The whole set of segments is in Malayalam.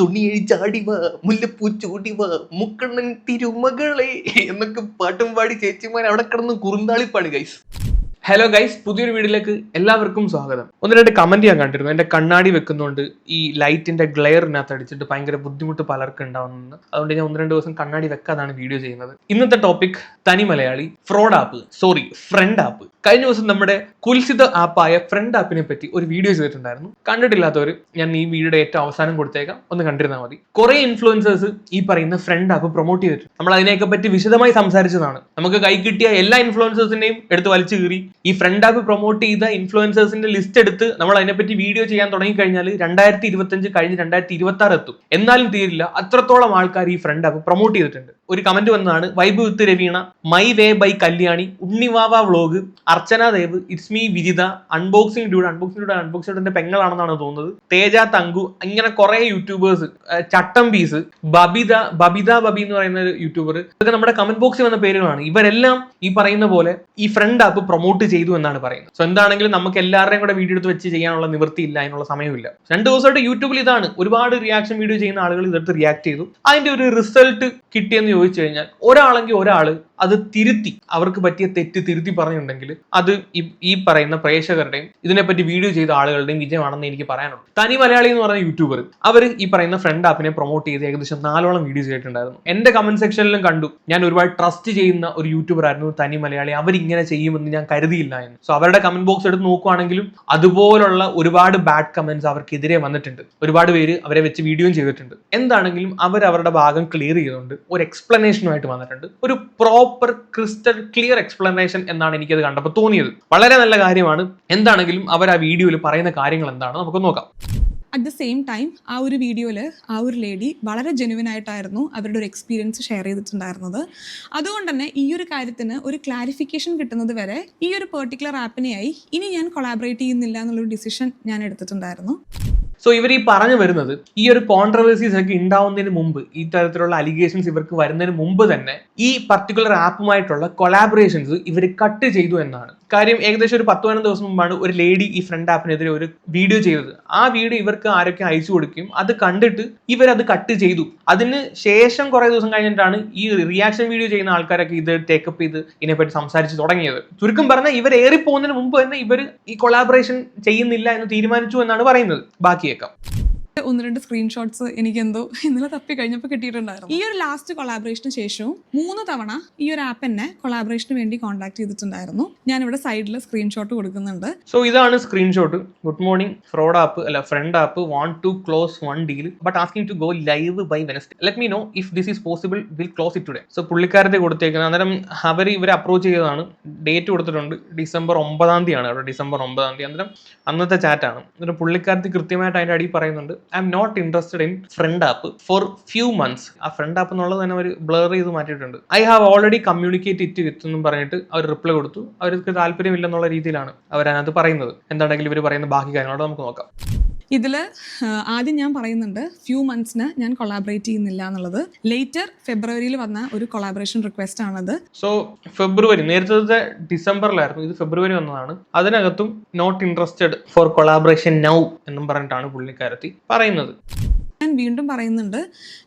തുണിയഴിച്ചാടിവ മുല്ലപ്പൂ ചൂടിവ മുക്കണ്ണൻ തിരുമകളെ എന്നൊക്കെ പാട്ടും പാടി ചേച്ചിമാൻ അവിടെ കിടന്ന് കുറുന്താളിപ്പാണ് ഗൈസ് ഹലോ ഗൈസ് പുതിയൊരു വീഡിയോയിലേക്ക് എല്ലാവർക്കും സ്വാഗതം. ഒന്ന് രണ്ട് കമന്റ് ഞാൻ കണ്ടിരുന്നു. എന്റെ കണ്ണാടി വെക്കുന്നതുകൊണ്ട് ഈ ലൈറ്റിന്റെ ഗ്ലെയറിനകത്ത് അടിച്ചിട്ട് ഭയങ്കര ബുദ്ധിമുട്ട് പലർക്കും ഉണ്ടാവുന്നു അതുകൊണ്ട് ഞാൻ ഒന്ന് രണ്ട് ദിവസം കണ്ണാടി വെക്കാതാണ് വീഡിയോ ചെയ്യുന്നത്. ഇന്നത്തെ ടോപ്പിക് തനി Malayali fraud app sorry friend app കഴിഞ്ഞ ദിവസം നമ്മുടെ കുൽസിത ആപ്പായ ഫ്രണ്ട് ആപ്പിനെ പറ്റി ഒരു വീഡിയോ ചെയ്തിട്ടുണ്ടായിരുന്നു. കണ്ടിട്ടില്ലാത്തവർ ഞാൻ ഈ വീഡിയോയുടെ ഏറ്റവും അവസാനം കൊടുത്തേക്കാം. ഒന്ന് കണ്ടിരുന്നാൽ മതി. കുറെ ഇൻഫ്ലുവൻസേഴ്സ് ഈ പറയുന്ന ഫ്രണ്ട് ആപ്പ് പ്രൊമോട്ട് ചെയ്തിട്ടുണ്ട്. നമ്മൾ അതിനെയൊക്കെ പറ്റി വിശദമായി സംസാരിച്ചതാണ്. നമുക്ക് കൈ കിട്ടിയ എല്ലാ ഇൻഫ്ലുവൻസേഴ്സിനെയും എടുത്ത് വലിച്ചു കീറി. ഈ ഫ്രണ്ട് ആപ്പ് പ്രൊമോട്ട് ചെയ്ത ഇൻഫ്ലുവൻസേഴ്സിന്റെ ലിസ്റ്റ് എടുത്ത് നമ്മൾ അതിനെപ്പറ്റി വീഡിയോ ചെയ്യാൻ തുടങ്ങി കഴിഞ്ഞാൽ രണ്ടായിരത്തി ഇരുപത്തഞ്ച് കഴിഞ്ഞ് രണ്ടായിരത്തി ഇരുപത്തി ആറ് എത്തും. എന്നാലും തീരില്ല. അത്രത്തോളം ആൾക്കാർ ഈ ഫ്രണ്ട് ആപ്പ് പ്രൊമോട്ട് ചെയ്തിട്ടുണ്ട്. ഒരു കമന്റ് വന്നതാണ്. Vibe with Raveena my way by Kalyani Unnivava vlog Archana Dev it's me Vijitha unboxing dude unboxing dude unboxing ഡ്യൂഡിന്റെ പെങ്ങളാണെന്നാണ് തോന്നുന്നത്. തേജ തങ്കു ഇങ്ങനെ കുറെ യൂട്യൂബേഴ്സ് ചട്ടം പീസ് ബബിത ബബിത ബബി എന്ന് പറയുന്ന ഒരു യൂട്യൂബർ ഇതൊക്കെ നമ്മുടെ കമന്റ് ബോക്സിൽ വന്ന പേരുകളാണ്. ഇവരെല്ലാം ഈ പറയുന്ന പോലെ ഈ ഫ്രണ്ട് ആപ്പ് പ്രൊമോട്ട് ചെയ്തു എന്നാണ് പറയുന്നത്. സോ എന്താണെങ്കിലും നമുക്ക് എല്ലാവരുടെയും കൂടെ വീഡിയോ എടുത്ത് വെച്ച് ചെയ്യാനുള്ള നിവൃത്തിയില്ല അതിനുള്ള സമയമില്ല രണ്ട് ദിവസമായിട്ട് യൂട്യൂബിൽ ഇതാണ്. ഒരുപാട് റിയാക്ഷൻ വീഡിയോ ചെയ്യുന്ന ആളുകൾ ഇതെടുത്ത് റിയാക്ട് ചെയ്തു. അതിന്റെ ഒരു റിസൾട്ട് കിട്ടിയെന്ന് ചോദിച്ചു കഴിഞ്ഞാൽ ഒരാളെങ്കിൽ ഒരാൾ അത് തിരുത്തി അവർക്ക് പറ്റിയ തെറ്റ് തിരുത്തി പറഞ്ഞിട്ടുണ്ടെങ്കിൽ അത് ഈ- പറയുന്ന പ്രേക്ഷകരുടെയും ഇതിനെപ്പറ്റി വീഡിയോ ചെയ്ത ആളുകളുടെയും വിജയമാണെന്ന് എനിക്ക് പറയാനുള്ളൂ. തനി മലയാളി എന്ന് പറയുന്ന യൂട്യൂബർ അവർ ഈ പറയുന്ന ഫ്രണ്ട് ആപ്പിനെ പ്രൊമോട്ട് ചെയ്ത് ഏകദേശം നാലോളം വീഡിയോ ചെയ്തിട്ടുണ്ടായിരുന്നു. എന്റെ കമന്റ് സെക്ഷനിലും കണ്ടു. ഞാൻ ഒരുപാട് ട്രസ്റ്റ് ചെയ്യുന്ന ഒരു യൂട്യൂബർ ആയിരുന്നു തനി മലയാളി. അവരിങ്ങനെ ചെയ്യുമെന്ന് ഞാൻ കരുതിയില്ല എന്ന്. സോ അവരുടെ കമന്റ് ബോക്സ് എടുത്ത് നോക്കുവാണെങ്കിലും അതുപോലുള്ള ഒരുപാട് ബാഡ് കമന്റ്സ് അവർക്കെതിരെ വന്നിട്ടുണ്ട്. ഒരുപാട് പേര് അവരെ വെച്ച് വീഡിയോയും ചെയ്തിട്ടുണ്ട്. എന്താണെങ്കിലും അവർ അവരുടെ ഭാഗം ക്ലിയർ ചെയ്തുകൊണ്ട് ഒരു എക്സ്പ്ലനേഷനുമായിട്ട് വന്നിട്ടുണ്ട്. ഒരു പ്രോപ്പർ ക്രിസ്റ്റൽ ക്ലിയർ എക്സ്പ്ലനേഷൻ എന്നാണ് എനിക്കത് കണ്ടപ്പോൾ തോന്നിയത്. വളരെ നല്ല കാര്യമാണ്. എന്താണെങ്കിലും അവർ ആ വീഡിയോയിൽ പറയുന്ന കാര്യങ്ങൾ എന്താണ് നമുക്ക് നോക്കാം. അറ്റ് ദ സെയിം ടൈം ആ ഒരു വീഡിയോയിൽ ആ ഒരു ലേഡി വളരെ ജെനുവിൻ ആയിട്ടായിരുന്നു അവരുടെ ഒരു എക്സ്പീരിയൻസ് ഷെയർ ചെയ്തിട്ടുണ്ടായിരുന്നത്. അതുകൊണ്ട് തന്നെ ഈ ഒരു കാര്യത്തിന് ഒരു ക്ലാരിഫിക്കേഷൻ കിട്ടുന്നത് വരെ ഈ ഒരു പെർട്ടിക്കുലർ ആപ്പിനെയായി ഇനി ഞാൻ കൊളാബറേറ്റ് ചെയ്യുന്നില്ല എന്നുള്ളൊരു ഡിസിഷൻ ഞാൻ എടുത്തിട്ടുണ്ടായിരുന്നു. സോ ഇവർ ഈ പറഞ്ഞു വരുന്നത് ഈ ഒരു കോൺട്രവേഴ്സീസ് ഒക്കെ ഉണ്ടാവുന്നതിന് മുമ്പ് ഈ തരത്തിലുള്ള അലിഗേഷൻസ് ഇവർക്ക് വരുന്നതിന് മുമ്പ് തന്നെ ഈ പർട്ടിക്കുലർ ആപ്പുമായിട്ടുള്ള കൊളാബറേഷൻസ് ഇവർ കട്ട് ചെയ്തു എന്നാണ്. കാര്യം ഏകദേശം ഒരു പത്ത് പതിനൊന്ന് ദിവസം മുമ്പാണ് ഒരു ലേഡി ഈ ഫ്രണ്ട് ആപ്പിനെതിരെ ഒരു വീഡിയോ ചെയ്തത്. ആ വീഡിയോ ഇവർക്ക് ആരൊക്കെ അയച്ചു കൊടുക്കുകയും അത് കണ്ടിട്ട് ഇവരത് കട്ട് ചെയ്തു. അതിന് ശേഷം കുറെ ദിവസം കഴിഞ്ഞിട്ടാണ് ഈ റിയാക്ഷൻ വീഡിയോ ചെയ്യുന്ന ആൾക്കാരൊക്കെ ഇത് ടേക്കപ്പ് ചെയ്ത് ഇതിനെപ്പറ്റി സംസാരിച്ച് തുടങ്ങിയത്. ചുരുക്കം പറഞ്ഞാൽ ഇവർ ഏറിപ്പോകുന്നതിന് മുമ്പ് തന്നെ ഇവർ ഈ കൊളാബറേഷൻ ചെയ്യുന്നില്ല എന്ന് തീരുമാനിച്ചു എന്നാണ് പറയുന്നത്. ബാക്കി കേൾക്കാം ഒന്ന് രണ്ട് സ്ക്രീൻഷോട്ട്സ് എനിക്ക് എന്തോ ഇന്നലെ തപ്പി കഴിഞ്ഞപ്പോൾ കിട്ടിയിട്ടുണ്ടായിരുന്നു. ഈ ഒരു ലാസ്റ്റ് കൊളാബറേഷന് ശേഷവും മൂന്ന് തവണ ഈ ഒരു ആപ്പ് എന്നെ കൊളാബറേഷന് വേണ്ടി കോൺടാക്ട് ചെയ്തിട്ടുണ്ടായിരുന്നു. ഞാൻ ഇവിടെ സൈഡിൽ സ്ക്രീൻഷോട്ട് കൊടുക്കുന്നുണ്ട്. സോ ഇതാണ് screenshot good morning fraud app അല്ല friend app want to close one deal but asking to go live by Wednesday let me know if this is possible will close it today so പുള്ളിക്കാരത്തെ കൊടുത്തേക്കുന്നത് അന്നേരം അവർ ഇവരെ അപ്രോച്ച് ചെയ്തതാണ്. ഡേറ്റ് കൊടുത്തിട്ടുണ്ട്. ഡിസംബർ ഒമ്പതാം തീയതിയാണ്. അവിടെ ഡിസംബർ ഒമ്പതാം തീയതി. അന്നേരം അന്നത്തെ ചാറ്റാണ് എന്നിട്ട് പുള്ളിക്കാരത്തി കൃത്യമായിട്ട് അതിന്റെ അടിയിൽ പറയുന്നുണ്ട്. I'm not interested in friend app for few months ആ ഫ്രണ്ട് ആപ്പ് എന്നുള്ളത് തന്നെ അവർ ബ്ലർ ചെയ്ത് മാറ്റിയിട്ടുണ്ട്. I have already communicate it with എന്നും പറഞ്ഞിട്ട് അവർ റിപ്ലൈ കൊടുത്തു. അവർക്ക് താല്പര്യമില്ലെന്നുള്ള രീതിയിലാണ് അവരതിനകത്ത് പറയുന്നത്. എന്താണെങ്കിലും ഇവർ പറയുന്ന ബാക്കി കാര്യങ്ങളോട് നമുക്ക് നോക്കാം. ഇതിൽ ആദ്യം ഞാൻ പറയുന്നുണ്ട് ഫ്യൂ മന്ത്സിന് ഞാൻ കൊളാബറേറ്റ് ചെയ്യുന്നില്ല എന്നുള്ളത്. ലേറ്റർ ഫെബ്രുവരിയിൽ വന്ന ഒരു കൊളാബറേഷൻ റിക്വസ്റ്റ് ആണത്. സോ ഫെബ്രുവരി നേരത്തെ ഡിസംബറിലായിരുന്നു ഇത് ഫെബ്രുവരി വന്നതാണ്. അതിനകത്തും not interested for collaboration now എന്നും പറഞ്ഞിട്ടാണ് പുള്ളിക്കാരത്തി പറയുന്നത്. വീണ്ടും പറയുന്നുണ്ട്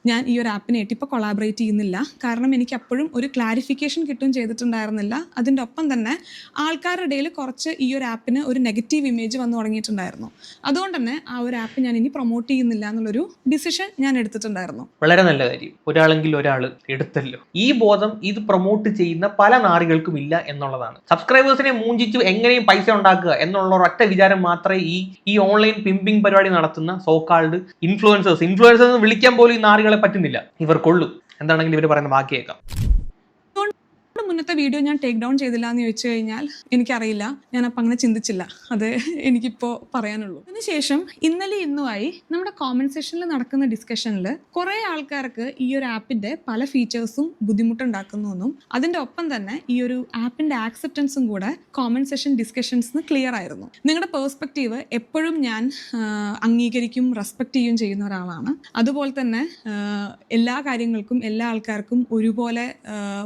ഞാൻ ഈ ഒരു ആപ്പിനായിട്ട് ഇപ്പോൾ കൊളാബറേറ്റ് ചെയ്യുന്നില്ല. കാരണം എനിക്ക് അപ്പോഴും ഒരു ക്ലാരിഫിക്കേഷൻ കിട്ടും ചെയ്തിട്ടുണ്ടായിരുന്നില്ല. അതിന്റെ ഒപ്പം തന്നെ ആൾക്കാരുടെ ഇടയിൽ കുറച്ച് ഈ ഒരു ആപ്പിന് ഒരു നെഗറ്റീവ് ഇമേജ് വന്നു തുടങ്ങിയിട്ടുണ്ടായിരുന്നു. അതുകൊണ്ട് തന്നെ ആ ഒരു ആപ്പ് ഞാൻ ഇനി പ്രൊമോട്ട് ചെയ്യുന്നില്ല എന്നുള്ളൊരു ഡിസിഷൻ ഞാൻ എടുത്തിട്ടുണ്ടായിരുന്നു. വളരെ നല്ല കാര്യം. ഒരാളെങ്കിൽ ഒരാൾ എടുത്തല്ലോ. ഈ ബോധം ഇത് പ്രൊമോട്ട് ചെയ്യുന്ന പല നാറികൾക്കും ഇല്ല എന്നുള്ളതാണ്. സബ്സ്ക്രൈബേഴ്സിനെ മൂഞ്ചിച്ചു എങ്ങനെയും പൈസ ഉണ്ടാക്കുക എന്നുള്ള ഒറ്റ വിചാരം മാത്രമേ ഈ ഈ ഓൺലൈൻ പിമ്പിംഗ് പരിപാടി നടത്തുന്ന സോക്കാൾഡ് ഇൻഫ്ലുവൻസേഴ്സ് ഇൻഫ്ലുവൻസേഴ്സ് വിളിക്കാൻ പോലും ഈ നാറികളെ പറ്റുന്നില്ല. ഇവർ കൊള്ളു. എന്താണെങ്കിലും ഇവർ പറയുന്ന ബാക്കി കേൾക്കാം അതുകൊണ്ട് മുന്നത്തെ വീഡിയോ ഞാൻ ടേക്ക് ഡൗൺ ചെയ്തില്ല എന്ന് ചോദിച്ചു കഴിഞ്ഞാൽ എനിക്കറിയില്ല. ഞാൻ അപ്പം അങ്ങനെ ചിന്തിച്ചില്ല. അത് എനിക്കിപ്പോൾ പറയാനുള്ളൂ. അതിനുശേഷം ഇന്നലെ ഇന്നുമായി നമ്മുടെ കോമന്റ് സെഷനിൽ നടക്കുന്ന ഡിസ്കഷനിൽ കുറേ ആൾക്കാർക്ക് ഈ ഒരു ആപ്പിന്റെ പല ഫീച്ചേഴ്സും ബുദ്ധിമുട്ടുണ്ടാക്കുന്നു എന്നും അതിന്റെ ഒപ്പം തന്നെ ഈ ഒരു ആപ്പിന്റെ ആക്സെപ്റ്റൻസും കൂടെ കോമന്റ് സെഷൻ ഡിസ്കഷൻസിന് ക്ലിയർ ആയിരുന്നു. നിങ്ങളുടെ പേഴ്സ്പെക്റ്റീവ് എപ്പോഴും ഞാൻ അംഗീകരിക്കും റെസ്പെക്റ്റ് ചെയ്യും ചെയ്യുന്ന ഒരാളാണ്. അതുപോലെ തന്നെ എല്ലാ കാര്യങ്ങൾക്കും എല്ലാ ആൾക്കാർക്കും ഒരുപോലെ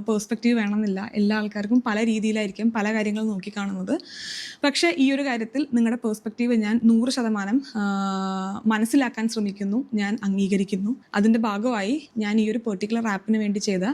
പേഴ്സ്പെക്റ്റീവ് വേണമെന്നില്ല. ആവശ്യമില്ല എല്ലാ ആൾക്കാർക്കും പല രീതിയിലായിരിക്കും പല കാര്യങ്ങൾ നോക്കിക്കാണുന്നത്. പക്ഷേ ഈ ഒരു കാര്യത്തിൽ നിങ്ങളുടെ പേഴ്സ്പെക്റ്റീവ് ഞാൻ നൂറ് ശതമാനം മനസ്സിലാക്കാൻ ശ്രമിക്കുന്നു. ഞാൻ അംഗീകരിക്കുന്നു. അതിന്റെ ഭാഗമായി ഞാൻ ഈ ഒരു പെർട്ടിക്കുലർ ആപ്പിന് വേണ്ടി ചെയ്ത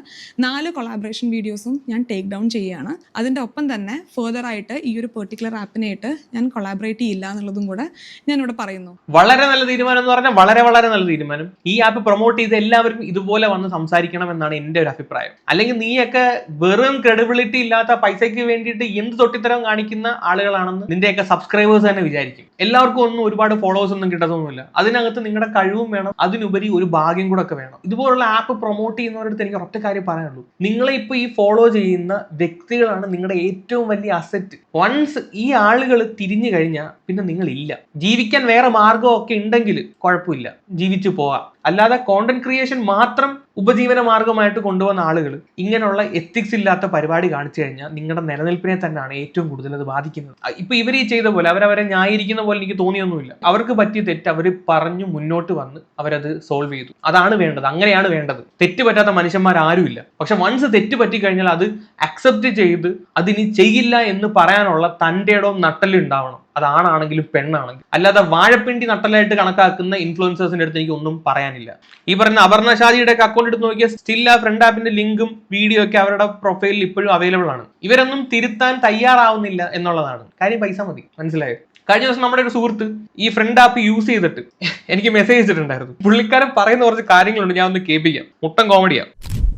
നാല് കൊളാബറേഷൻ വീഡിയോസും ഞാൻ ടേക്ക് ഡൗൺ ചെയ്യുകയാണ്. അതിന്റെ ഒപ്പം തന്നെ ഫേർദർ ആയിട്ട് ഈ ഒരു പെർട്ടിക്കുലർ ആപ്പിനായിട്ട് ഞാൻ കൊളാബറേറ്റ് ചെയ്യില്ല എന്നുള്ളതും കൂടെ ഞാൻ ഇവിടെ പറയുന്നു. വളരെ നല്ല തീരുമാനം എന്ന് പറഞ്ഞാൽ വളരെ വളരെ നല്ല തീരുമാനം. ഈ ആപ്പ് പ്രൊമോട്ട് ചെയ്ത് എല്ലാവർക്കും ഇതുപോലെ വന്ന് സംസാരിക്കണം എന്നാണ് എന്റെ ഒരു അഭിപ്രായം. അല്ലെങ്കിൽ നീയൊക്കെ വെറും ക്രെഡിബിലിറ്റി ഇല്ലാത്ത പൈസയ്ക്ക് വേണ്ടിയിട്ട് എന്ത് തൊട്ടിത്തരം കാണിക്കുന്ന ആളുകളാണെന്ന് നിന്റെയൊക്കെ സബ്സ്ക്രൈബേഴ്സ് തന്നെ വിചാരിക്കും. എല്ലാവർക്കും ഒന്നും ഒരുപാട് ഫോളോവേഴ്സ് ഒന്നും കിട്ടത്തൊന്നുമില്ല. അതിനകത്ത് നിങ്ങളുടെ കഴിവും വേണം അതിനുപരി ഒരു ഭാഗ്യം കൂടെ ഒക്കെ വേണം. ഇതുപോലുള്ള ആപ്പ് പ്രൊമോട്ട് ചെയ്യുന്നവരടുത്ത് എനിക്ക് ഒറ്റ കാര്യം പറയാനുള്ളൂ. നിങ്ങളെ ഇപ്പൊ ഈ ഫോളോ ചെയ്യുന്ന വ്യക്തികളാണ് നിങ്ങളുടെ ഏറ്റവും വലിയ അസറ്റ് വൺസ് ഈ ആളുകൾ തിരിഞ്ഞു കഴിഞ്ഞാൽ പിന്നെ നിങ്ങളില്ല. ജീവിക്കാൻ വേറെ മാർഗമൊക്കെ ഉണ്ടെങ്കിൽ കുഴപ്പമില്ല. ജീവിച്ചു പോവാം. അല്ലാതെ കോണ്ടന്റ് ക്രിയേഷൻ മാത്രം ഉപജീവന മാർഗമായിട്ട് കൊണ്ടുവന്ന ആളുകൾ ഇങ്ങനെയുള്ള എത്തിക്സ് ഇല്ലാത്ത പരിപാടി കാണിച്ചു കഴിഞ്ഞാൽ നിങ്ങളുടെ നിലനിൽപ്പിനെ തന്നെയാണ് ഏറ്റവും കൂടുതൽ അത് ബാധിക്കുന്നത്. ഇപ്പൊ ഇവർ ഈ ചെയ്ത പോലെ അവരവരെ ന്യായീകരിക്കുന്ന പോലെ എനിക്ക് തോന്നിയൊന്നുമില്ല. അവർക്ക് പറ്റിയ തെറ്റ് അവർ പറഞ്ഞു മുന്നോട്ട് വന്ന് അവരത് സോൾവ് ചെയ്തു. അതാണ് വേണ്ടത്. അങ്ങനെയാണ് വേണ്ടത്. തെറ്റ് പറ്റാത്ത മനുഷ്യന്മാർ ആരുമില്ല പക്ഷെ വൺസ് തെറ്റ് പറ്റി കഴിഞ്ഞാൽ അത് അക്സെപ്റ്റ് ചെയ്ത് അതിനി ചെയ്യില്ല എന്ന് പറയാനുള്ള തന്റെ ഇടവും നട്ടലും ഉണ്ടാവണം. അത് ആണാണെങ്കിലും പെണ്ണാണെങ്കിലും. അല്ലാതെ വാഴപ്പിണ്ടി നട്ടലായിട്ട് കണക്കാക്കുന്ന ഇൻഫ്ലുവൻസേഴ്സിന്റെ അടുത്ത് എനിക്ക് ഒന്നും പറയാനില്ല. ഈ പറഞ്ഞ അപർണ ഷാജിയുടെ ഒക്കെ അക്കൗണ്ട് എടുത്ത് നോക്കിയാൽ സ്റ്റിൽ ആ ഫ്രണ്ട് ആപ്പിന്റെ ലിങ്കും വീഡിയോ ഒക്കെ അവരുടെ പ്രൊഫൈലിൽ ഇപ്പോഴും അവൈലബിൾ ആണ്. ഇവരൊന്നും തിരുത്താൻ തയ്യാറാവുന്നില്ല എന്നുള്ളതാണ്. കാര്യം പൈസ മതി. മനസ്സിലായോ? കഴിഞ്ഞ ദിവസം നമ്മുടെ ഒരു സുഹൃത്ത് ഈ ഫ്രണ്ട് ആപ്പ് യൂസ് ചെയ്തിട്ട് എനിക്ക് മെസ്സേജ് ചെയ്തിട്ടുണ്ടായിരുന്നു പുള്ളിക്കാരൻ പറയുന്ന കുറച്ച് കാര്യങ്ങളുണ്ട് ഞാൻ ഒന്ന് കേൾപ്പിക്കാം. മുട്ടം കോമഡിയാ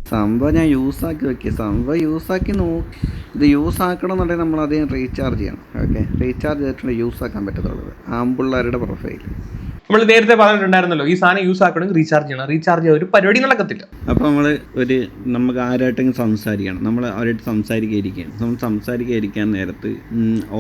സംഭവം ഞാൻ യൂസാക്കി വെക്കുക സംഭവം യൂസാക്കി നോ ഇത് യൂസ് ആക്കണം എന്നുണ്ടെങ്കിൽ നമ്മൾ അധികം റീചാർജ് ചെയ്യണം. ഓക്കെ റീചാർജ് ചെയ്തിട്ടുണ്ട് യൂസ് ആക്കാൻ ആമ്പിള്ളേരുടെ പ്രൊഫൈൽ നമ്മൾ നേരത്തെ പറഞ്ഞിട്ടുണ്ടായിരുന്നല്ലോ ഈ സാധനം യൂസ് ആക്കണമെങ്കിൽ റീചാർജ് ചെയ്യണം. റീചാർജ് ചെയ്യാൻ ഒരു പരിപാടി നടക്കത്തില്ല. അപ്പോൾ നമ്മൾ ഒരു നമുക്ക് ആരായിട്ടെങ്കിലും സംസാരിക്കണം. നമ്മൾ അവരായിട്ട് സംസാരിക്കാതിരിക്കുകയാണ് നമ്മൾ സംസാരിക്കാതിരിക്കാൻ നേരത്ത്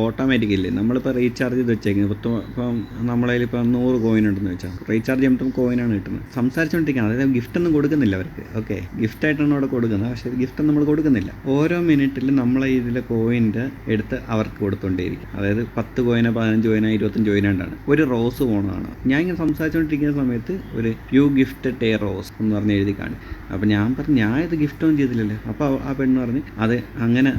ഓട്ടോമാറ്റിക്കല്ലേ നമ്മളിപ്പോൾ റീചാർജ് ചെയ്ത് വെച്ചേക്കുന്നത്. ഇപ്പം ഇപ്പം നമ്മളതിൽ ഇപ്പം നൂറ് കോയിൻ ഉണ്ടെന്ന് വെച്ചാൽ റീചാർജ് ചെയ്യുമ്പോൾ കോയിനാണ് കിട്ടുന്നത്. സംസാരിച്ചുകൊണ്ടിരിക്കുകയാണ് അതായത് ഗിഫ്റ്റ് ഒന്നും കൊടുക്കുന്നില്ല അവർക്ക്. ഓക്കെ ഗിഫ്റ്റ് ആയിട്ടാണ് അവിടെ കൊടുക്കുന്നത്. പക്ഷേ ഗിഫ്റ്റ് നമ്മൾ കൊടുക്കുന്നില്ല. ഓരോ മിനിറ്റിൽ നമ്മളെ ഇതിലെ കോയിന്റെ എടുത്ത് അവർക്ക് കൊടുത്തുകൊണ്ടേയിരിക്കും അതായത് പത്ത് കോയിനോ പതിനഞ്ച് കോയിനോ ഇരുപത്തഞ്ച് കോയിനാണ്ടാണ് ഒരു റോസ് പോണതാണ്. ഞാൻ ഇങ്ങനെ സംസാരിച്ചുകൊണ്ടിരിക്കുന്ന സമയത്ത് ഒരു യു ഗിഫ്റ്റ് എ റോസ് എന്ന് പറഞ്ഞ് എഴുതി കാണും അപ്പോൾ ഞാൻ പറഞ്ഞു ഞാൻ ഇത് ഗിഫ്റ്റ് ഒന്നും ചെയ്തില്ലല്ലോ. അപ്പോൾ ആ പെണ്ണ് പറഞ്ഞ് അത് അങ്ങനെ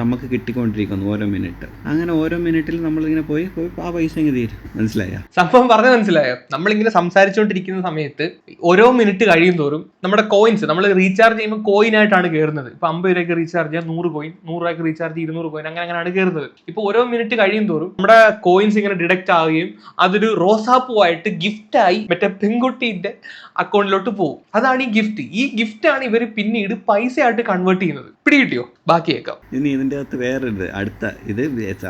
നമുക്ക് കിട്ടിക്കൊണ്ടിരിക്കുന്നു ഓരോ മിനിറ്റ് അങ്ങനെ ഓരോ മിനിറ്റിൽ നമ്മളിങ്ങനെ പോയി പോയി ആ പൈസ ഇങ്ങനെ തീരും. മനസ്സിലായോ? സംഭവം പറഞ്ഞത് മനസ്സിലായോ? നമ്മളിങ്ങനെ സംസാരിച്ചുകൊണ്ടിരിക്കുന്ന സമയത്ത് ഓരോ മിനിറ്റ് കഴിയും തോറും നമ്മുടെ കോയിൻസ് നമ്മൾ റീചാർജ് ചെയ്യുമ്പോൾ കോയിൻ ആയിട്ടാണ് കയറുന്നത് ഇപ്പം അമ്പത് രൂപയ്ക്ക് റീചാർജ് ചെയ്യാൻ നൂറ് കോയിൻ നൂറ് രൂപയ്ക്ക് റീചാർജ് ചെയ്ത് ഇരുന്നൂറ് കോയിൻ അങ്ങനെ അങ്ങനെയാണ് കയറുന്നത് ഇപ്പോൾ ഓരോ മിനിറ്റ് കഴിയും തോറും നമ്മുടെ കോയിൻസ് ഇങ്ങനെ ഡിഡക്റ്റ് ആവുകയും അതൊരു റോസാപ്പൂവായിട്ട് ഗിഫ്റ്റായി മറ്റേ പെൺകുട്ടീന്റെ അക്കൗണ്ടിലോട്ട് പോകും. അതാണ് ഈ ഗിഫ്റ്റ് ഈ ഗിഫ്റ്റ് ആണ് ഇവർ പിന്നീട് പൈസയായിട്ട് കൺവേർട്ട് ചെയ്യുന്നത്. പിടികിട്ടിയോ? ബാക്കിയേക്കാം ഇനി ഇതിന്റെ അകത്ത് വേറൊരു അടുത്ത ഇത്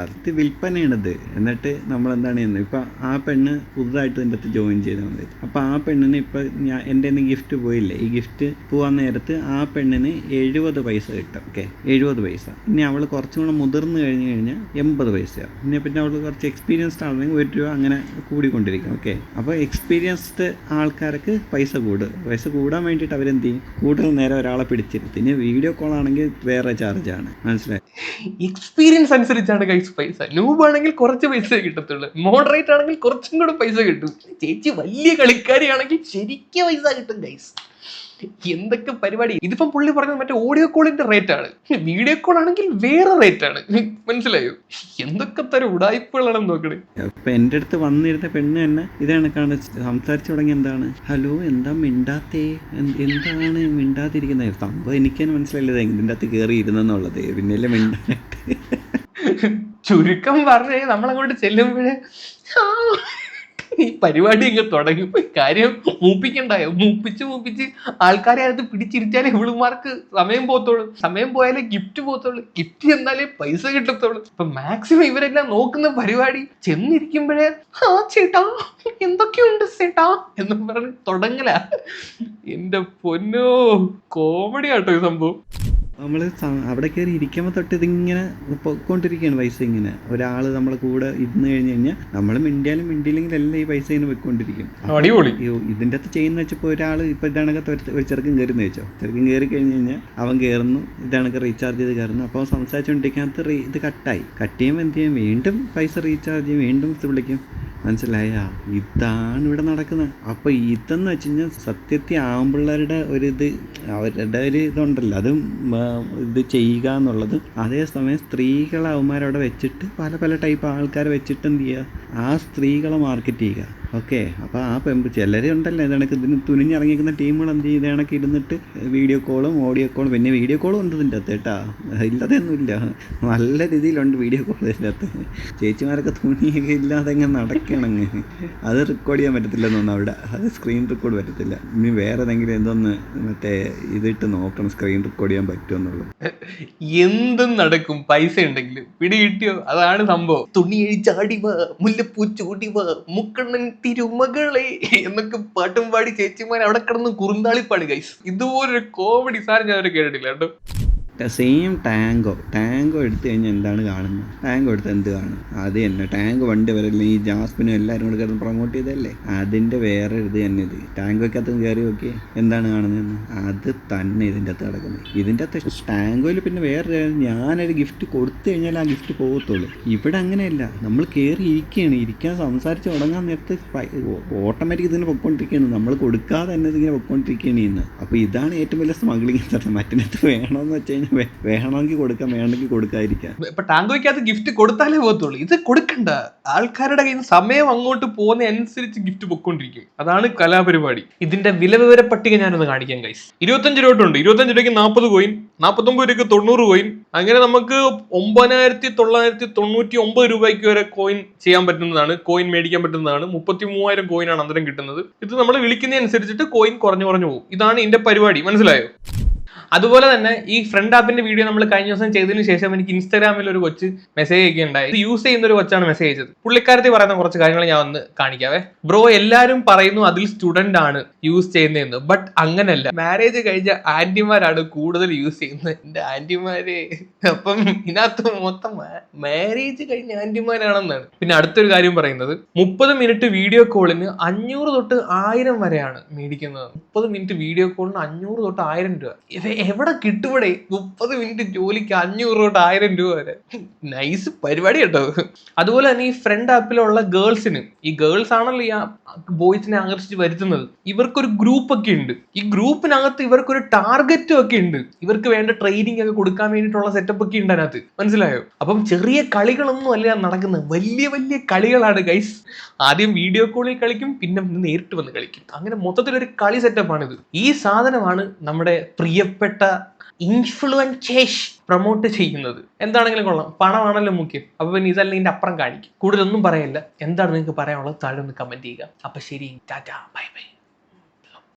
അടുത്ത് വിൽപ്പനയാണിത്. എന്നിട്ട് നമ്മൾ എന്താണ് ചെയ്യുന്നത്? ഇപ്പം ആ പെണ്ണ് പുതുതായിട്ട് ഇതിന്റെ അകത്ത് ജോയിൻ ചെയ്താൽ മതി. അപ്പോൾ ആ പെണ്ണിന് ഇപ്പം ഞാൻ എന്റെ ഗിഫ്റ്റ് പോയില്ലേ? ഈ ഗിഫ്റ്റ് പോവാൻ നേരത്ത് ആ പെണ്ണിന് എഴുപത് പൈസ കിട്ടും. ഓക്കെ? എഴുപത് പൈസ. ഇനി അവൾ കുറച്ചും കൂടെ മുതിർന്നു കഴിഞ്ഞ് കഴിഞ്ഞാൽ എൺപത് പൈസയാവും. ഇനി പിന്നെ അവൾ കുറച്ച് എക്സ്പീരിയൻസ്ഡ് ആണെങ്കിൽ ഒരു രൂപ അങ്ങനെ കൂടിക്കൊണ്ടിരിക്കും. ഓക്കെ? അപ്പോൾ എക്സ്പീരിയൻസ്ഡ് ആൾക്കാർക്ക് പൈസ കൂടും. പൈസ കൂടാൻ വേണ്ടിയിട്ട് അവരെന്ത് ചെയ്യും? കൂടുതൽ നേരം ഒരാളെ പിടിച്ചിരുത്തി. ഇനി വീഡിയോ കോൾ ആണെങ്കിൽ വേറെ ചാർജാണ് മനസ്സിലായി? എക്സ്പീരിയൻസ് അനുസരിച്ചാണ് കൈസ് പൈസ. നൂബ് ആണെങ്കിൽ കുറച്ച് പൈസ കിട്ടത്തുള്ളൂ. മോഡറേറ്റ് ആണെങ്കിൽ കുറച്ചും കൂടെ പൈസ കിട്ടും. ചേച്ചി വലിയ കളിക്കാരിയാണെങ്കിൽ ശരിക്കും പൈസ കിട്ടും ഗൈസ് എന്തൊക്കെ പരിപാടി? ഇതിപ്പം പുള്ളി പറഞ്ഞത് മറ്റേ ഓഡിയോ കോളിന്റെ റേറ്റ് ആണ്. വീഡിയോ കോൾ ആണെങ്കിൽ വേറെ റേറ്റ് ആണ്. മനസ്സിലായോ? എന്തൊക്കെ തരം ഉടായ്പകളാണെന്ന് നോക്കണേ. അപ്പൊ എന്റെ അടുത്ത് വന്നിരുന്ന പെണ്ണ് തന്നെ ഇതാണ് കാണ സംസാരിച്ചു തുടങ്ങി എന്താണ്? ഹലോ എന്താ മിണ്ടാത്തേ? എന്താണ് മിണ്ടാതിരിക്കുന്നത്? സംഭവം എനിക്ക് തന്നെ മനസ്സിലായില്ല. ഇതിന്റെ അകത്ത് കയറി ഇരുന്നെന്നുള്ളത് പിന്നെയല്ലേ ചുരുക്കം പറഞ്ഞേ നമ്മളങ്ങോട്ട് ചെല്ലുമ്പോഴേ ഈ പരിപാടി ഇങ്ങ് തുടങ്ങും. കാര്യം മൂപ്പിക്കണ്ടായോ? മൂപ്പിച്ച് മൂപ്പിച്ച് ആൾക്കാരെ അത് പിടിച്ചിരിച്ചാലേ ഇവളുമാർക്ക് സമയം പോകത്തുള്ളൂ. സമയം പോയാലേ ഗിഫ്റ്റ് പോകത്തുള്ളൂ. ഗിഫ്റ്റ് എന്നാലേ പൈസ കിട്ടത്തുള്ളൂ. ഇപ്പൊ മാക്സിമം ഇവരെല്ലാം നോക്കുന്ന പരിപാടി ചെന്നിരിക്കുമ്പോഴേ ആ ചേട്ടാ എന്തൊക്കെയുണ്ട് ചേട്ടാ? എന്ന് പറഞ്ഞ് തുടങ്ങല. എന്റെ പൊന്നോ കോമഡി ആട്ടോ ഈ സംഭവം. നമ്മൾ അവിടെ കയറി ഇരിക്കുമ്പോൾ തൊട്ട് ഇതിങ്ങനെ പൊയ്ക്കൊണ്ടിരിക്കുകയാണ് പൈസ ഇങ്ങനെ. ഒരാൾ നമ്മളെ കൂടെ ഇരുന്ന് കഴിഞ്ഞ് കഴിഞ്ഞാൽ നമ്മൾ മിണ്ടിയാലും മിണ്ടിയില്ലെങ്കിൽ എല്ലാം ഈ പൈസ ഇങ്ങനെ പൊയ്ക്കൊണ്ടിരിക്കും. അടിപൊളി. ഇതിന്റെ അകത്ത് ചെയ്യുന്ന വെച്ചപ്പോൾ ഒരാൾ ഇപ്പോൾ ഇതാണൊക്കെ ഒരു ചെറുക്കൻ കയറുന്ന വെച്ചോ ചെറുക്കൻ കയറി കഴിഞ്ഞ് കഴിഞ്ഞാൽ അവൻ കയറുന്നു ഇതാണൊക്കെ റീചാർജ് ചെയ്ത് കയറുന്നു അപ്പോൾ സംസാരിച്ചുകൊണ്ടിരിക്കാത്ത ഇത് കട്ടായി കട്ട് ചെയ്യുമ്പോൾ എന്ത് ചെയ്യും? വീണ്ടും പൈസ റീചാർജ് ചെയ്യും വീണ്ടും ഇത് വിളിക്കും. മനസ്സിലായ? ഇതാണ് ഇവിടെ നടക്കുന്നത്. അപ്പോൾ ഇതെന്ന് വെച്ച് കഴിഞ്ഞാൽ സത്യത്തിൽ ആമ്പിള്ളേരുടെ ഇത് അവരുടെ ഒരു ഇതുണ്ടല്ലോ. അതും ഇത് ചെയ്യുക എന്നുള്ളത്. അതേസമയം സ്ത്രീകളെ അവന്മാരവിടെ വെച്ചിട്ട് പല പല ടൈപ്പ് ആൾക്കാരെ വെച്ചിട്ട് എന്ത് ചെയ്യുക? ആ സ്ത്രീകളെ മാർക്കറ്റ് ചെയ്യുക. ഓക്കെ അപ്പോൾ ആ പെമ്പ് ചിലരെ ഉണ്ടല്ലോ. ഇതണക്ക് ഇതിന് തുനിഞ്ഞിറങ്ങിയിരിക്കുന്ന ടീമുകൾ എന്ത് ചെയ്ത് കണക്ക് ഇരുന്നിട്ട് വീഡിയോ കോളും ഓഡിയോ കോളും പിന്നെ വീഡിയോ കോളും ഉണ്ട് ഇതിന്റെ അകത്ത് കേട്ടാ. ഇല്ലാതെയൊന്നുമില്ല. നല്ല രീതിയിലുണ്ട് വീഡിയോ കോൾ ഇതിന്റെ അകത്ത്. ചേച്ചിമാരൊക്കെ തുണിയൊക്കെ ഇല്ലാതെ ഇങ്ങനെ നടക്കണങ്ങ് അത് റെക്കോർഡ് ചെയ്യാൻ പറ്റത്തില്ല എന്നൊന്നും അവിടെ. അത് സ്ക്രീൻ റെക്കോർഡ് പറ്റത്തില്ല. ഇനി വേറെ ഏതെങ്കിലും എന്തോന്ന് മറ്റേ ഇതിട്ട് നോക്കണം സ്ക്രീൻ റെക്കോർഡ് ചെയ്യാൻ പറ്റുമെന്നുള്ളത് എന്തും നടക്കും? പൈസ ഉണ്ടെങ്കിൽ പിടി കിട്ടിയോ? അതാണ് സംഭവം. തുണി അഴിച്ചാടിവ മുല്ലപ്പൂച്ചൂടിവ മുക്കണ്ണൻ തിരുമകളെ എന്നൊക്കെ പാട്ടും പാടി ചേച്ചിമാർ അവിടെ കിടന്ന് കുറുന്താളിപ്പാണ് ഗൈസ് ഇതുപോലൊരു കോമഡി സാർ ഞാൻ കേട്ടിട്ടില്ല കേട്ടോ സെയിം ടാങ്കോ ടാങ്കോ എടുത്തു കഴിഞ്ഞാൽ എന്താണ് കാണുന്നത് ടാങ്കോ എടുത്ത് എന്ത് കാണും അത് തന്നെ. ടാങ്ക് വണ്ടി വരല്ലേ ഈ ജാസ്മിനും എല്ലാവരും കൂടെ കിടന്ന് പ്രൊമോട്ട് ചെയ്തല്ലേ അതിന്റെ വേറെ ഇത് തന്നെ ഇത്. ടാങ്കോക്കകത്ത് കയറി നോക്കി എന്താണ് കാണുന്നതെന്ന്? അത് തന്നെ ഇതിന്റെ അകത്ത് കിടക്കുന്നത് ഇതിന്റെ അകത്ത് ടാങ്കോയിൽ പിന്നെ വേറെ ഞാനൊരു ഗിഫ്റ്റ് കൊടുത്തു കഴിഞ്ഞാൽ ആ ഗിഫ്റ്റ് പോകത്തുള്ളൂ ഇവിടെ അങ്ങനെയല്ല. നമ്മൾ കയറി ഇരിക്കുകയാണ് ഇരിക്കാൻ സംസാരിച്ച് തുടങ്ങാൻ നേരത്ത് ഓട്ടോമാറ്റിക് ഇതിന് പൊക്കോണ്ടിരിക്കുകയാണ് നമ്മൾ കൊടുക്കാതെ തന്നെ ഇതിങ്ങനെ പൊക്കോണ്ടിരിക്കുകയാണ് ഇന്ന്. അപ്പോൾ ഇതാണ് ഏറ്റവും വലിയ സ്മഗ്ലിംഗ് മറ്റേ വേണമെന്ന് വെച്ച് കഴിഞ്ഞാൽ വേണമെങ്കിൽ കൊടുക്കാം വേണമെങ്കിൽ കൊടുക്കാതിരിക്കാം. ഇപ്പൊ ടാങ്കോയ്ക്കകത്ത് ഗിഫ്റ്റ് കൊടുത്താലേ പോകത്തുള്ളൂ. ഇത് കൊടുക്കണ്ട. ആൾക്കാരുടെ കയ്യിൽ നിന്ന് സമയം അങ്ങോട്ട് പോകുന്ന അനുസരിച്ച് ഗിഫ്റ്റ് പൊക്കോണ്ടിരിക്കും അതാണ് കലാപരിപാടി. ഇതിന്റെ വില വിവര പട്ടിക ഞാനൊന്ന് കാണിക്കാം ഗൈസ് ഇരുപത്തഞ്ച് രൂപ ഉണ്ട് ഇരുപത്തഞ്ച് രൂപയ്ക്ക് നാൽപ്പത് കോയിൻ നാൽപ്പത്തൊമ്പത് രൂപയ്ക്ക് തൊണ്ണൂറ് കോയിൻ അങ്ങനെ നമുക്ക് ഒമ്പതിനായിരത്തി തൊള്ളായിരത്തി തൊണ്ണൂറ്റി ഒമ്പത് രൂപയ്ക്ക് വരെ കോയിൻ ചെയ്യാൻ പറ്റുന്നതാണ്. കോയിൻ മേടിക്കാൻ പറ്റുന്നതാണ്. മുപ്പത്തി മൂവായിരം കോയിനാണ് അന്നേരം കിട്ടുന്നത്. ഇത് നമ്മൾ വിളിക്കുന്നതനുസരിച്ചിട്ട് കോയിൻ കുറഞ്ഞു കുറഞ്ഞു പോകും. ഇതാണ് ഇതിന്റെ പരിപാടി. മനസ്സിലായോ? അതുപോലെ തന്നെ ഈ ഫ്രണ്ട് ആപ്പിന്റെ വീഡിയോ നമ്മൾ കഴിഞ്ഞ ദിവസം ചെയ്തതിന് ശേഷം എനിക്ക് ഇൻസ്റ്റാഗ്രാമിൽ ഒരു കൊച്ച് മെസ്സേജ് ഒക്കെ ഉണ്ടായി ഇത് യൂസ് ചെയ്യുന്ന ഒരു കൊച്ചാണ് മെസ്സേജ് അയച്ചത്. പുള്ളിക്കാരത്തി പറയുന്ന കുറച്ച് കാര്യങ്ങൾ ഞാൻ ഒന്ന് കാണിക്കാവേ. ബ്രോ എല്ലാവരും പറയുന്നു അതിൽ സ്റ്റുഡന്റ് ആണ് യൂസ് ചെയ്യുന്നതെന്ന്. ബട്ട് അങ്ങനല്ല. മാരേജ് കഴിഞ്ഞ ആന്റിമാരാണ് കൂടുതൽ യൂസ് ചെയ്യുന്നത്. എന്റെ ആന്റിമാര്. അപ്പം ഇതിനകത്ത് മൊത്തം മാരേജ് കഴിഞ്ഞ ആന്റിമാരാണെന്നാണ്. പിന്നെ അടുത്തൊരു കാര്യം പറയുന്നത്. മുപ്പത് മിനിറ്റ് വീഡിയോ കോളിന് അഞ്ഞൂറ് തൊട്ട് ആയിരം വരെയാണ് മേടിക്കുന്നത്. മുപ്പത് മിനിറ്റ് വീഡിയോ കോളിന് അഞ്ഞൂറ് തൊട്ട് ആയിരം രൂപ. എവിടെ കിട്ടുവിടെ? മുപ്പത് മിനിറ്റ് ജോലിക്ക് അഞ്ഞൂറ് തൊട്ട് ആയിരം രൂപ വരെ. നൈസ് പരിപാടി കേട്ടോ. അതുപോലെ തന്നെ ഈ ഫ്രണ്ട് ആപ്പിലുള്ള ഗേൾസിന് ഈ ഗേൾസ് ആണല്ലോ ഈ ബോയ്സിനെ ആകർഷിച്ച് വരുത്തുന്നത്. ഇവർക്കൊരു ഗ്രൂപ്പ് ഒക്കെ ഉണ്ട്. ഈ ഗ്രൂപ്പിനകത്ത് ഇവർക്കൊരു ടാർഗറ്റും ഒക്കെ ഉണ്ട്. ഇവർക്ക് വേണ്ട ട്രെയിനിങ് ഒക്കെ കൊടുക്കാൻ വേണ്ടിയിട്ടുള്ള സെറ്റപ്പ് ഒക്കെ ഉണ്ട് അതിനകത്ത്. മനസ്സിലായോ? അപ്പം ചെറിയ കളികളൊന്നും അല്ല നടക്കുന്നത്. വലിയ വലിയ കളികളാണ് ഗൈസ് ആദ്യം വീഡിയോ കോളിൽ കളിക്കും പിന്നെ നേരിട്ട് വന്ന് കളിക്കും. അങ്ങനെ മൊത്തത്തിലൊരു കളി സെറ്റപ്പാണിത് ഈ സാധനമാണ് നമ്മുടെ പ്രിയപ്പെട്ട ഇൻഫ്ലുവൻസേഷ് പ്രൊമോട്ട് ചെയ്യുന്നത്. എന്താണെങ്കിലും കൊള്ളാം. പണമാണല്ലോ മുഖ്യം. അപ്പൊ പിന്നെ ഇതല്ല ഇതിന്റെ അപ്പുറം കാണിക്കും. കൂടുതലൊന്നും പറയല്ല. എന്താണ് നിങ്ങൾക്ക് പറയാനുള്ളത്? താഴെ ഒന്ന് കമന്റ് ചെയ്യുക. അപ്പൊ ശരി. ടാറ്റ. Bye bye.